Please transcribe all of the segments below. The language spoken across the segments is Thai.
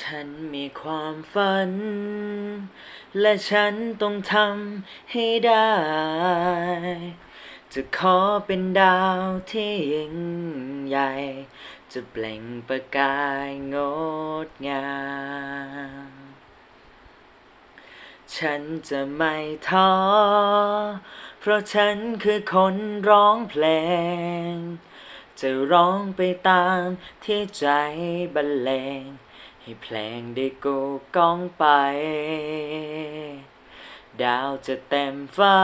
ฉันมีความฝัน และฉันต้องทำให้ได้ จะขอเป็นดาวที่ยิ่งใหญ่ จะเปล่งประกายงดงาม ฉันจะไม่ท้อ เพราะฉันคือคนร้องเพลง จะร้องไปตามที่ใจบรรเลง ให้เพลงได้กูก้องไป ดาวจะเต็มฟ้า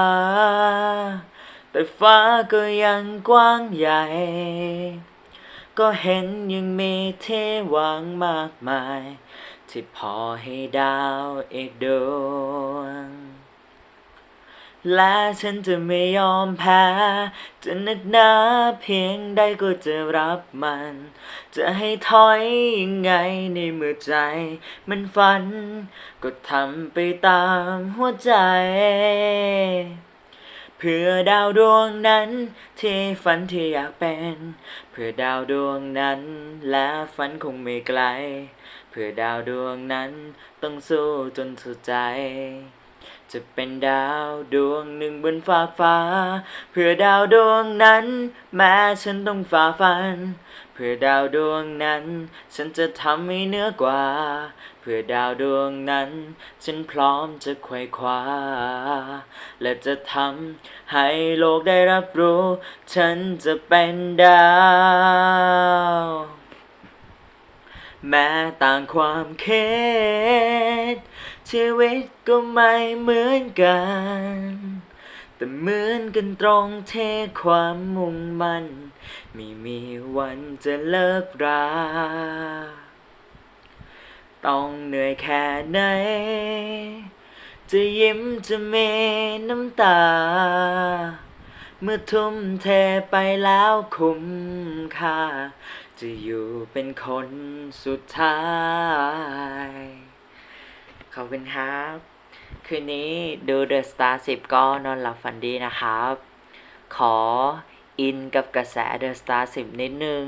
แต่ฟ้าก็ยังกว้างใหญ่ ก็เห็นยังมีเทวังมากมาย ที่พอให้ดาวอีกดวง และฉันจะไม่ยอมแพ้ จะนักหนาเพียงใดก็จะรับมัน จะให้ถอยยังไงในเมื่อใจ มันฝัน ก็ทำไปตามหัวใจ เพื่อดาวดวงนั้น ที่ฝันที่อยากเป็น เพื่อดาวดวงนั้น และฝันคงไม่ไกล เพื่อดาวดวงนั้น ต้องสู้จนสุดใจ จะเป็นดาวดวงหนึ่งบนฟ้ากฟ้า เพื่อดาวดวงนั้น แม้ฉันต้องฝ่าฟัน เพื่อดาวดวงนั้น ฉันจะทำให้เหนือกว่า เพื่อดาวดวงนั้น ฉันพร้อมจะไขว่คว้า และจะทำให้โลกได้รับรู้ ฉันจะเป็นดาวแม้ต่างความคิด ชีวิตก็ไม่เหมือนกัน แต่เหมือนกันตรงเทความมุ่งมั่น ไม่มีวันจะเลิกราต้องเหนื่อยแค่ไหน จะยิ้มจะมีน้ำตา เมื่อทุ่มเทไปแล้วคุ้มค่า จะอยู่เป็นคนสุดท้าย อบคุณครับ คืนนี้ดู The Star 10 ก็นอนหลับฝันดีนะครับ ขออินกับกระแส The Star 10 นิดนึง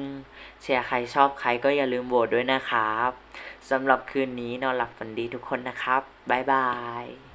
เชียร์ใครชอบใครก็อย่าลืมโหวตด้วยนะครับสำหรับคืนนี้นอนหลับฝันดีทุกคนนะครับ บ๊ายบาย